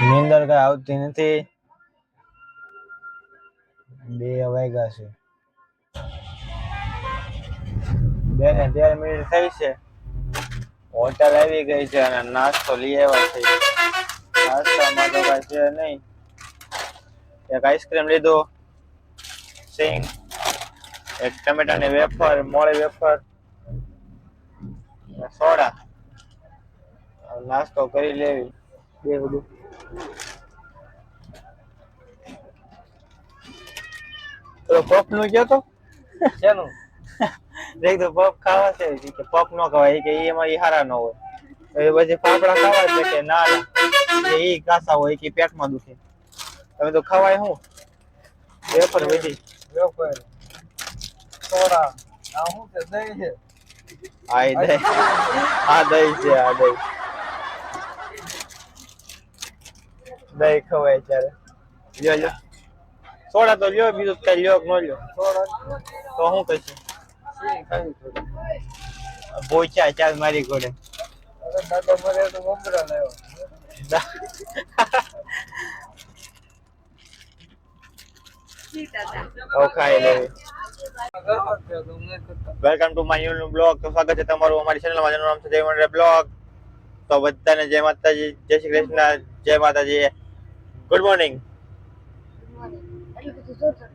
નીંદર કઈ આવતી નથી. બે વાગ્યા છે. બે ને તેર મિનિટ થઈ છે. હોટલ આવી ગઈ છે અને નાસ્તો લઈ આવ્યા છે. નાસ્તામાં તો કઈ છે નહીં. એક આઈસ્ક્રીમ લીધો. સિંગ. એક ટમેટાની વેફર, મોળી વેફર. સોડા. નાસ્તો કરી લેવી. બે બધું. તો પપનું કયો તો? શેનું? દેખ તો પપ ખાવા છે. કે પપ નો ખવાય. કે એમાં ઈ હારા ન હોય. તો એ પછી ફાફડા ખાવા છે કે ના ના. કે ઈ કાસા હોય કે પેટમાં દુખે. તમે તો ખવાય શું વેફર વધી. વેફર. સોડા. આ શું છે? દહીં છે? આ દહીં. આ દહીં છે આ દહીં. દહીં ખવાય ત્યારે. લ્યો લ્યો. સોડા તો લ્યો બીજું કઈ લ્યો ન લ્યો. તો હું કહીશું બોચ્યા ચાલ મારી ઘોડે welcome to my new blog તો સ્વાગત છે તમારું અમારી ચેનલમાં જેનું નામ છે જય મંડળ બ્લોગ તો બધાને જય માતાજી જય શ્રી કૃષ્ણ જય Mataji. Good morning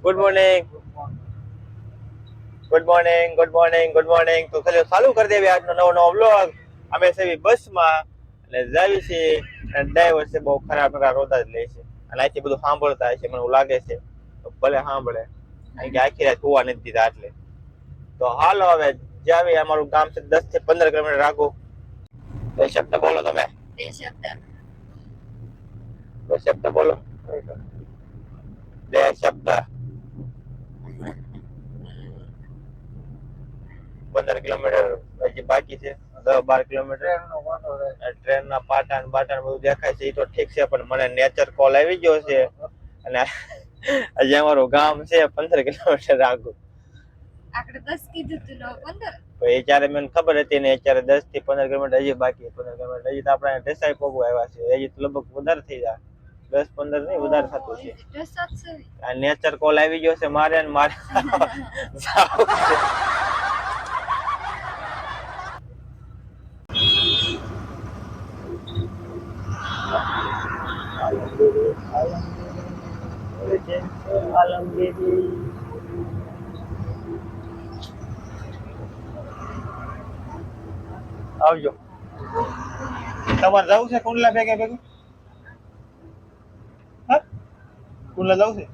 good morning good morning good morning good morning તો ચાલો ચાલુ કરી દેવી આજનો નવો નવો વ્લોગ અમે સેવી બસમાં અને જાવી છે અને ડ્રાઈવર છે બહુ ખરાબ ખરાબ રોતા જ લે છે અને અહીંથી બધું સાંભળતા હશે મને લાગે છે. તો ભલે સાંભળે. કારણ કે આખી રાત હોવા નથી દીધા એટલે તો હાલ હવે જાવી, અમારું ગામ છે દસથી પંદર કિલોમીટર રાખો બે શબ્દ બોલો તમે. બે શબ્દ. બોલો બે શબ્દ પંદર કિલોમીટર હજી બાકી છે દસ બાર કિલોમીટર ટ્રેન ના પાટા બાટા બધું દેખાય છે એ તો ઠીક છે પણ મને નેચર કોલ આવી ગયો છે અને હજી અમારું ગામ છે પંદર કિલોમીટર આગું આકડે દસ કીધું તું પંદર એ ચારે મને ખબર હતી ને અત્યારે દસથી પંદર કિલોમીટર હજી બાકી પંદર કિલોમીટર હજી તો આપણે ઢેસાઈ પોગવા આવ્યા છે હજી તો લગભગ વધારે થઈ જાય દસ પંદર નહીં વધારે થતું છે. આ નેચર કોલ આવી ગયો છે મારે ને મારે આવજો. તમારે જવું છે કુંડલા ભેગે ભેગું હા કુંડલા જવું છે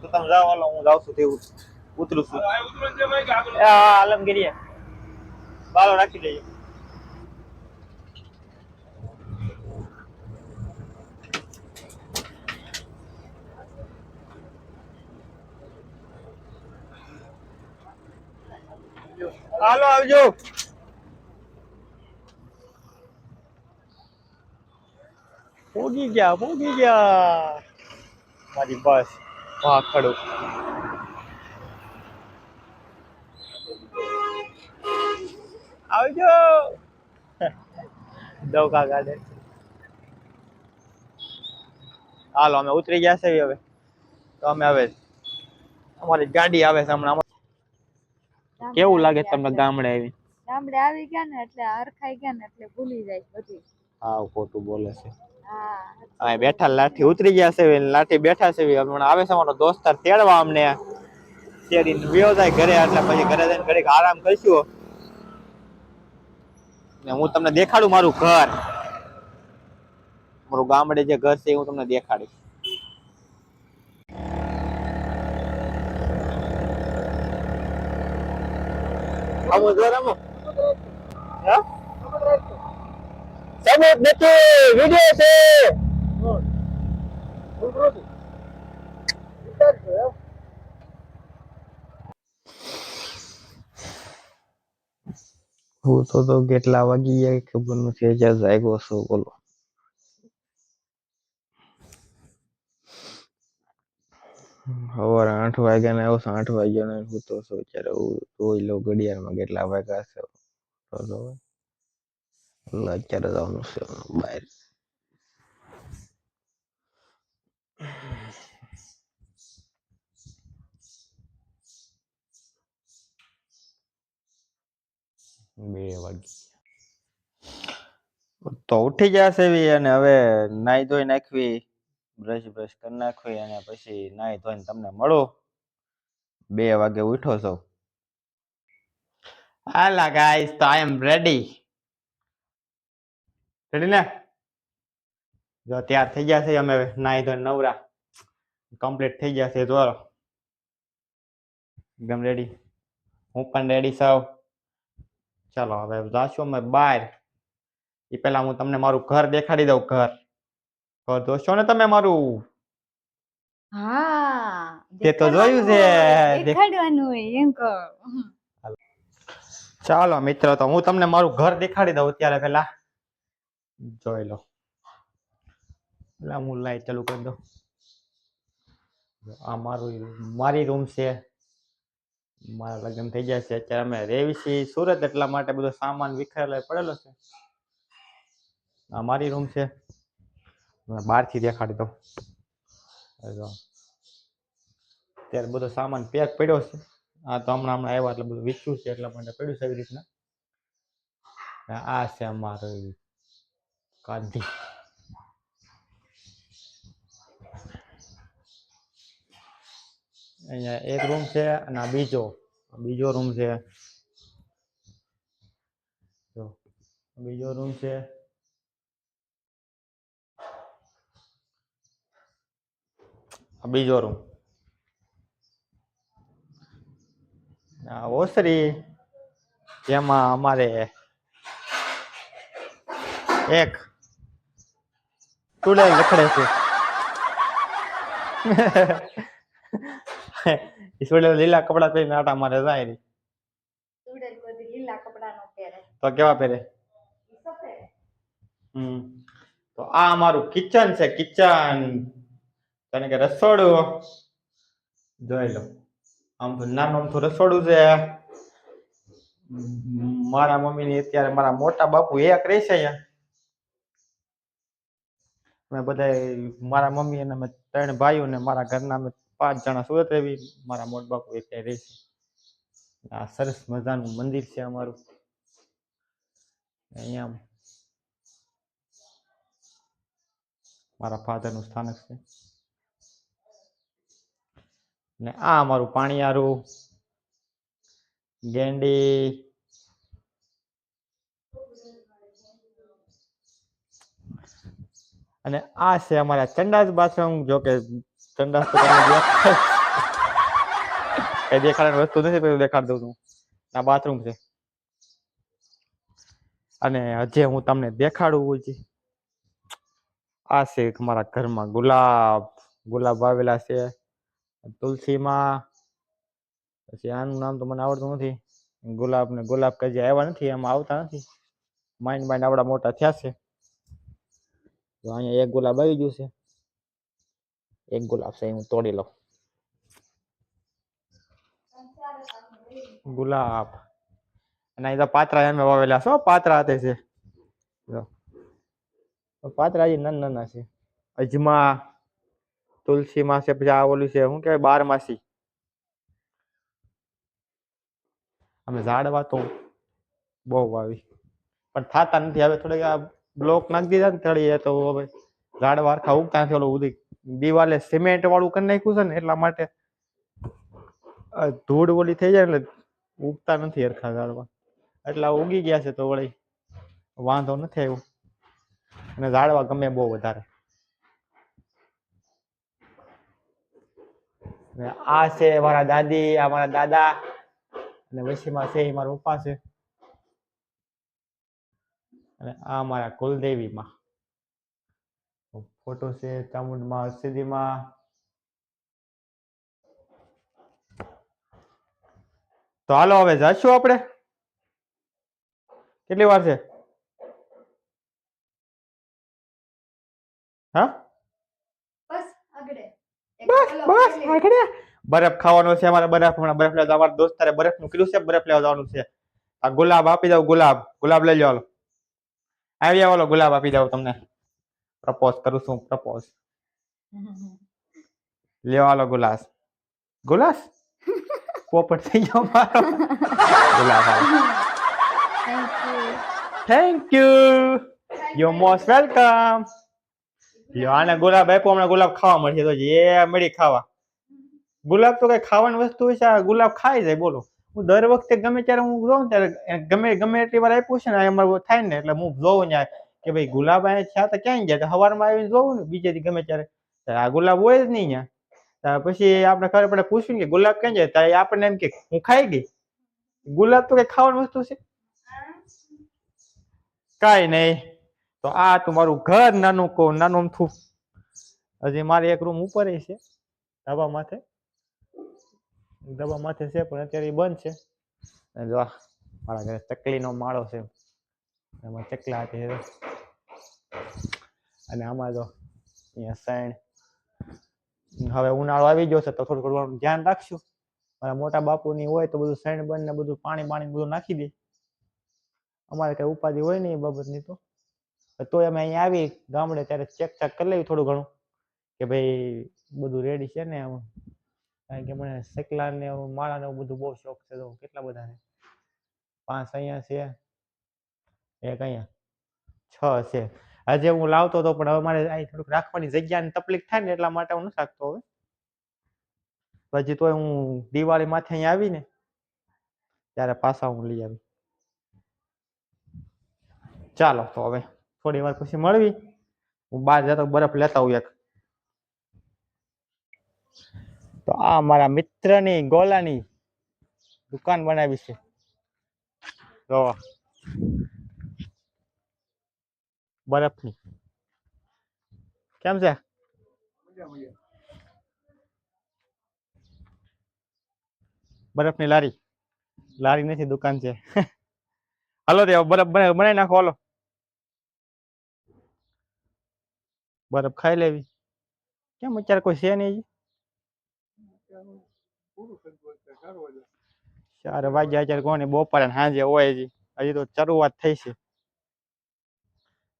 તો તમે જાઓ હાલો હું જાઉં છું તે ઉત- ઉતરું છું એ હા આલમગીરી બાલો રાખી દેજો હાલો આવજો પોગી ગયા પોગી ગયા મારી બસ. વાહ ખડું. આવજો. દવકા ગાડે હાલો અમે ઉતરી ગયા છે હવે. તો અમે હવે અમારી ગાડી આવે છે હમણાં. કેવું લાગે તમને ગામડે આવી? ગામડે આવી ગયા ને એટલે હરખાઈ ગયા ને એટલે ભૂલી જાય બધું. હા ખોટું બોલે છે. હા બેઠા લાઠી ઉતરી ગયા છે લાઠી બેઠા છે હમણાં આવે છે અમારો દોસ્તાર તેડવા અમને. તેડીને વ્યો જાય ઘરે એટલે પછી ઘરે જઈને ઘડીક આરામ કરશું. ને હું તમને દેખાડું મારું ઘર. મારું ગામડે જે ઘર છે હું તમને દેખાડીશ. આવો જો રમો હા Betty, વિડિયો છે. હું તો તો કેટલા વાગી ગયા ખબર નથી હજાર જાગ્યો છો બોલો. સવારે આઠ વાગ્યા ને આવ્યો આઠ વાગ્યા ને હું તો શું હું જોઈ લઉં ઘડિયાળમાં કેટલા વાગ્યા છે તો જોવે. એટલે અત્યારે જવાનું છે બહાર બે વાગી તો ઉઠી જશે એવી અને હવે નાઈ ધોઈ નાખવી બ્રશ બ્રશ કરી નાખવી અને પછી નાઈ ધોઈને તમને મળું બે વાગે ઉઠો છો હાલા ગાઈસ તો આઈ એમ રેડી રેડી ને? જો તૈયાર થઈ ગયા છે અમે નાઈ ધોઈ નવરા. કમ્પ્લીટ થઈ ગયા છે જો એકદમ રેડી હું પણ રેડી સાવ. ચાલો હવે જાશું અમે બહાર. એ પહેલા હું તમને મારું ઘર દેખાડી દઉં ઘર. ઘર જોશો ને તમે મારું? હા તે તો જોયું છે. દેખાડવાનું એમ કહો. ચાલો મિત્રો તો હું તમને મારું ઘર દેખાડી દઉં અત્યારે પહેલા. જોઈ લો. એટલે હું લાઈટ ચાલુ કરી દઉં આ મારું મારી રૂમ છે. મારા લગ્ન થઈ છે. અત્યારે અમે રેવી છીએ સુરત, એટલા માટે બધો સામાન વિખરેલો પડેલો છે. આ મારી રૂમ છે. બહારથી દેખાડી દઉં. અત્યારે બધો સામાન પેક પડ્યો છે. આ તો હમણાં હમણાં આવ્યા એટલે બધું વીચ્યું છે એટલા માટે પડ્યું છે એવી રીતના. આ છે અમારું કાંધી અહીંયા એક રૂમ છે અને આ બીજો. બીજો રૂમ છે. જો બીજો રૂમ છે. આ બીજો રૂમ આ ઓસરી, જેમાં અમારે એક ટુડેલ રખડે છે. ઈ ટુડેલ લીલા કપડા પહેરીને આટા મારે જાય રી. લીલા કપડા નો પહેરે. તો કેવા પહેરે? હમ. તો આ અમારું કિચન છે કિચન. કારણ કે રસોડું. જોઈ લો. આમ તો નાનું તો રસોડું છે. મારા મમ્મી ને અત્યારે મારા મોટા બાપુ એક રહેશે અહીંયા. અમે બધા મારા મમ્મી અને અમે ત્રણ ભાઈઓ ને મારા ઘરના અમે પાંચ જણા સુરત રહેવી. મારા મોટ બાપુ એક રહે છે. આ સરસ મજાનું મંદિર છે અમારું. અહીંયા મારા ફાધરનું સ્થાનક છે. ને આ અમારું પાણીયારું. ગેંડી અને આ છે અમારા ચંડાસ બાથરૂમ, જો કે ચંડાસ કઈ દેખાડવાની વસ્તુ નથી પેલું દેખાડ દઉં છું. આ બાથરૂમ છે. અને હજે હું તમને દેખાડું છે. આ છે મારા ઘરમાં ગુલાબ ગુલાબ વાવેલા છે. તુલસીમાં, પછી આનું નામ તો મને આવડતું નથી. ગુલાબ ને ગુલાબ કે આવ્યા નથી, એમાં આવતા નથી. માઇન્ડ માઇન્ડ આવડા મોટા થયા છે. તો અહીંયા એક ગુલાબ આવી ગયું છે. એક ગુલાબ છે, હું તોડી લઉં. ગુલાબ. અને અહીં તો પાત્રા એમ વાવેલા છે પાત્રા હાથે છે. પાત્રા હજી નાના નાના છે. અજમા તુલસી માં છે, પછી આ ઓલું છે, શું કહેવાય, બારમાસી. અમે ઝાડવા તો બહુ વાવી. પણ થાતા નથી, હવે થોડીક આ બ્લોક નાખી દીધા ને તળીએ તો હવે ઝાડવા વારખા ઉગતા નથી ઓલું ઉધી દિવાલે સિમેન્ટ વાળું કરી નાખ્યું છે ને એટલા માટે ધૂળ ઓલી થઈ જાય એટલે ઉગતા નથી હરખા ઝાડવા એટલા ઉગી ગયા છે તો વળી વાંધો નથી આવ્યો. અને ઝાડવા ગમે બહુ વધારે. આ છે મારા દાદી, આ મારા દાદા. અને વસીમાં છે એ મારા પપ્પા છે. અને આ મારા કુલદેવીમાં. ફોટો છે ચામુંડમાં હરસિદ્ધિમાં તો હાલો હવે જશું આપણે? કેટલી વાર છે? હા? બસ આગળ. બરફ ખાવાનો છે અમારે બરફ હમણાં બરફ લેવા અમારા દોસ્તારે બરફનું કીધું છે બરફ લેવા જવાનું છે. આ ગુલાબ આપી દઉં ગુલાબ. ગુલાબ લઈ લો હાલો આવી જાઓ ઓલો ગુલાબ આપી દઉં તમને. પ્રપોઝ કરું છું પ્રપોઝ લ્યો હાલો ગુલાસ. ગુલાસ? પોપટ થઈ ગયો મારો. ગુલાબ thank you thank you you most welcome લ્યો આને ગુલાબ આપ્યો હમણાં ગુલાબ ખાવા મળશે તો એ મળી ખાવા. ગુલાબ તો કઈ ખાવાની વસ્તુ છે આ ગુલાબ ખાઈ જાય બોલો. હું દર વખતે ગમે ત્યારે હું જોઉં ત્યારે ગમે ગમે એટલી વાર આપ્યું છે ને અમારું થાય ને, એટલે હું જોઉં ને કે ભાઈ ગુલાબ અહીંયા છે તો ક્યાંય ગયા? તો સવારમાં આવીને જોઉં ને બીજેથી ગમે ત્યારે. આ ગુલાબ હોય જ નહીં ત્યાં. પછી આપણે ખબર પડે, પૂછ્યું કે ગુલાબ ક્યાં જાય? ત્યારે આપણને એમ કે, હું ખાઈ ગઈ. ગુલાબ તો કઈ ખાવાની વસ્તુ છે? કાંઈ નહીં. તો આ તમારું ઘર નાનું કહું નાનું અમથું હજી મારે એક રૂમ ઉપર છે, ધાબા માથે. ધાબા માથે છે, પણ અત્યારે બંધ છે. અને જો મારા ઘરે ચકલીનો માળો છે. એમાં ચકલા છે અને આમાં જો અહીંયા સાઈણ. હવે ઉનાળો આવી ગયો છે, તો થોડું થોડું ધ્યાન રાખશું મારા મોટા બાપુની હોય તો બધું સાઈણ બંધ ને બધું પાણી પાણી બધું નાખી દે. અમારે કઈ ઉપાધિ હોય નહીં એ બાબતની તો. તો અમે અહીંયા આવી ગામડે ત્યારે ચેક ચેક કરી લેવી થોડું ઘણું. કે ભાઈ બધું રેડી છે ને એમ કારણ કે મને સકલા ને માળા ને બધું બહુ શોખ છે. તો કેટલા બધા છે પાંચ અહીંયા છે, એક અહીંયા, છ છે. આજે હું લાવતો હતો, પણ હવે મારે અહીં થોડુંક રાખવાની જગ્યાની તકલીફ થાય ને એટલા માટે હું નથી રાખતો હવે. પછી તોય હું દિવાળી માથે અહીંયા આવીને, ત્યારે પાછા હું લઈ આવી. ચાલો, તો હવે થોડી વાર પછી મળવી. હું બહાર જતો, બરફ લેતા હું એક. તો આ મારા મિત્રની ગોલાની દુકાન બનાવી છે. જો બરફની. કેમ છે? બરફની લારી. લારી નથી, દુકાન છે. હાલો તે બરફ બને, બનાવી નાખો, હાલો. બરફ ખાઈ લેવી. કેમ અત્યારે કોઈ છે નહીં હજી? ચાર વાગ્યા અત્યારે કોને બપોરે સાંજે હોય હજી. હજી તો શરૂઆત થઈ છે.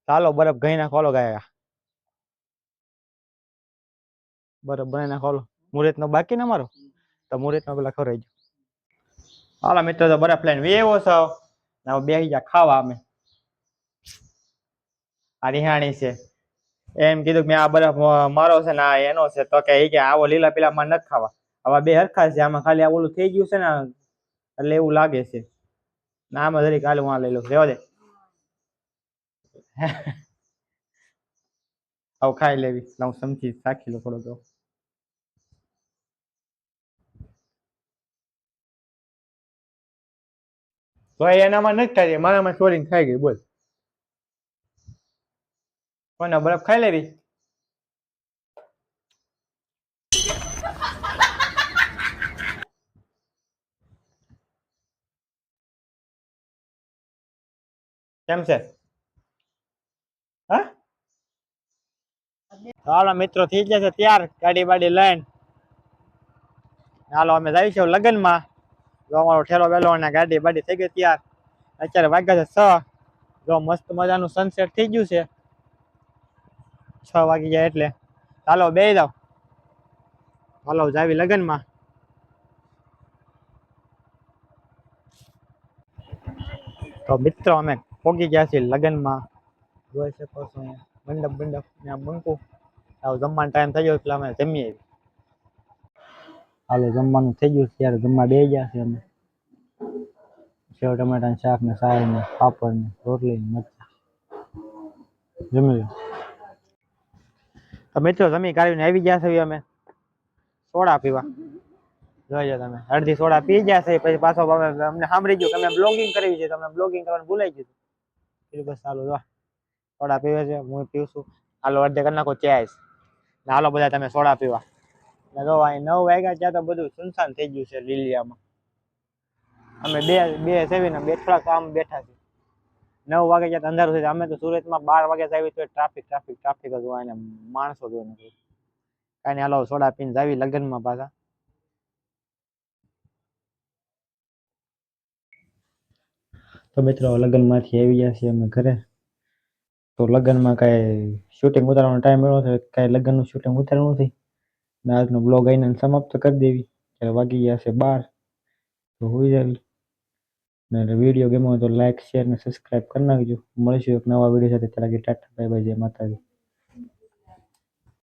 ચાલો, બરફ ગઈ ના ખોલો ગયા. બરફ બનાવી ના ખોલો મુહૂર્ત નો બાકી ને મારો તો મુહૂર્ત નો પેલા ખવડાવી દો હાલો મિત્રો, તો બરફ લઈને વેવો છો. ને બે જા ખાવા અમે. આ રિહાણી છે. એમ કીધું કે મેં આ બરફ મારો છે ને આ એનો છે. તો કે એ કે આવો લીલા પીલા માં નથી ખાવા. આવા બે હરખા છે, આમાં ખાલી આ ઓલું થઈ ગયું છે ને એટલે એવું લાગે છે. ના, આમાં જરીક હાલ હું આ લઈ લઉં રેવા દે. આવું ખાઈ લેવી. હું સમજી રાખી લો થોડો તો તો એનામાં નથી થાય મારામાં ચોરી ખાઈ ગઈ, બોલ. કોને બરફ ખાઈ લેવી? કેમ છે? હા? હાલો, મિત્રો, થઈ ગયા છે ત્યાર. ગાડી બાડી લઈને. હાલો, અમે જઈશું લગ્નમાં. જો અમારો ઠેલો વેલો અને ગાડી બાડી થઈ ગઈ ત્યાર. અત્યારે વાગ્યા છે છ. જો મસ્ત મજાનું સનસેટ થઈ ગયું છે. છ વાગી જાય એટલે. ચાલો બે જાવ હાલો, જાવી લગ્નમાં. તો મિત્રો, અમે પોગી ગયા છીએ લગ્નમાં. જોઈ શકો છો અહીંયા. મંડપ મંડપ ત્યાં બંકુ. આવું જમવાનો ટાઈમ થઈ ગયો એટલે અમે જમીએ. હાલો જમવાનું થઈ ગયું છે ત્યારે જમવા બે ગયા છે અમે. સેવ ટમેટાનું શાક ને સાય ને પાપડ ને રોટલી ને મરચાં. જમી લો. તો મિત્રો જમી કાઢીને આવી ગયા છે અમે. સોડા પીવા. જોઈજો તમે. અડધી સોડા પી ગયા છે પછી પાછો અમે અમને સાંભળી ગયું કે અમે બ્લોગિંગ કરવી છે તમે બ્લોગિંગ કરવાનું ભૂલાઈ ગયું કીધું બસ ચાલુ સોડા પીવે છે, હું પીવું છું. હાલો, અડધે કરી નાખો ચેસ ને હાલો બધા તમે સોડા પીવા. ને જો નવ વાગ્યા ત્યાં તો બધું સુનસાન થઈ ગયું છે, લીલિયામાં. અમે બે બે સેવીને બે થોડા કામ બેઠા છે નવ વાગે તો અંધારું થઈ અમે તો સુરતમાં બાર વાગે આવી તો ટ્રાફિક ટ્રાફિક ટ્રાફિક જ હોય ને, માણસો જ હોય નથી કાંઈ. નહીં હાલો, સોડા પીને જાવી લગ્નમાં પાછા. તો મિત્રો, લગ્નમાંથી આવી ગયા છીએ અમે ઘરે. તો લગ્નમાં કાંઈ શૂટિંગ ઉતારવાનો ટાઈમ મળ્યો છે, કાંઈ લગ્નનું શૂટિંગ ઉતારવું નથી. ને આજનો બ્લોગ આવીને સમાપ્ત કરી દેવી. ત્યારે વાગી ગયા છે બાર, તો હોઈ જાવી. ને વીડિયો ગમ્યો તો લાઈક શેર ને સબસ્ક્રાઈબ કરી નાખજો. મળીશું એક નવા વીડિયો સાથે. ત્યારે ટાટા બાય બાય જય માતાજી.